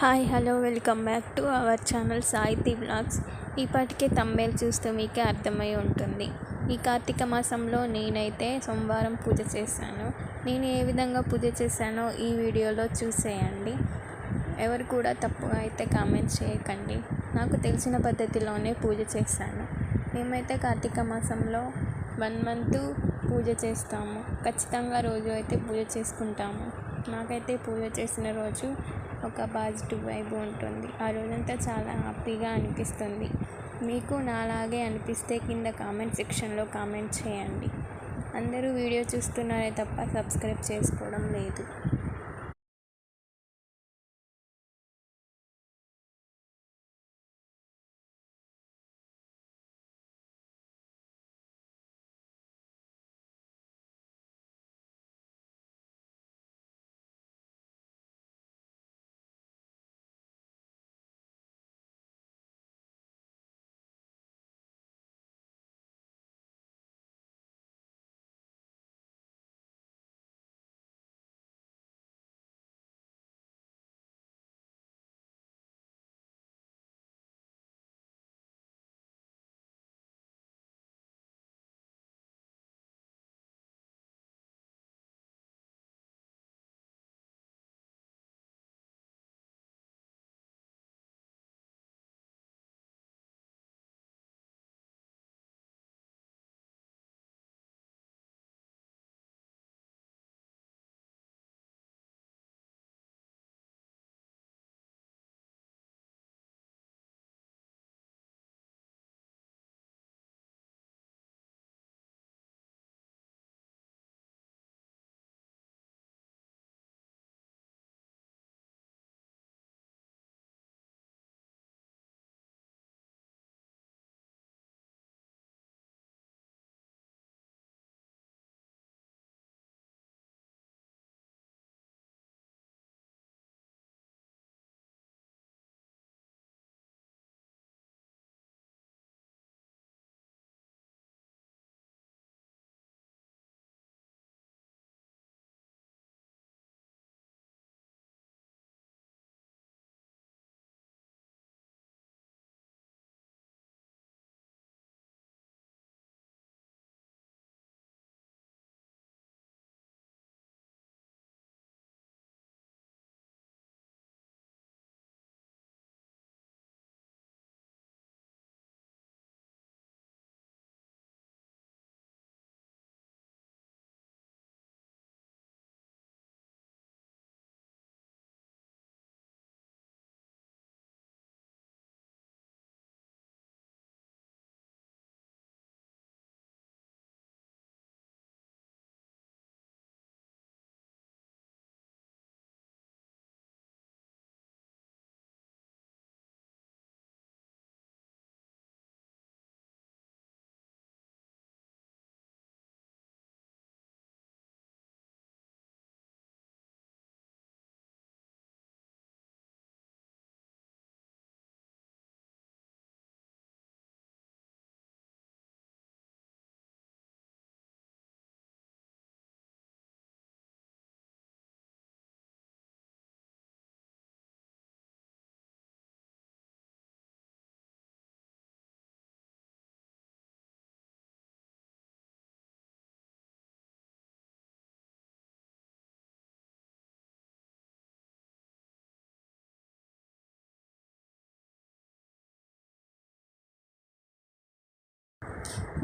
Hi hello welcome back to our channel Sahithi blogs. ఇప్పటికే తమ్మేలు చూస్తే మీకే అర్థమై ఉంటుంది. ఈ కార్తీక మాసంలో నేనైతే సోమవారం పూజ చేశాను. నేను ఏ విధంగా పూజ చేశానో ఈ వీడియోలో చూసేయండి. ఎవరు కూడా తప్పుగా అయితే కామెంట్ చేయకండి. నాకు తెలిసిన పద్ధతిలోనే పూజ చేశాను. మేమైతే కార్తీక మాసంలో వన్ మంత్ పూజ చేస్తాము. ఖచ్చితంగా రోజు అయితే పూజ చేసుకుంటాము. నాకైతే పూజ చేసిన రోజు ఒక పాజిటివ్ వైబ్ ఉంటుంది. ఆ రోజంతా చాలా హ్యాపీగా అనిపిస్తుంది. మీకు నాలాగే అనిపిస్తే కింద కామెంట్ సెక్షన్లో కామెంట్ చేయండి. అందరూ వీడియో చూస్తున్నారే తప్ప సబ్స్క్రైబ్ చేసుకోవడం లేదు.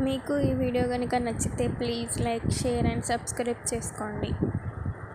మీకు ఈ వీడియో కనుక నచ్చితే please like share and subscribe చేసుకోండి.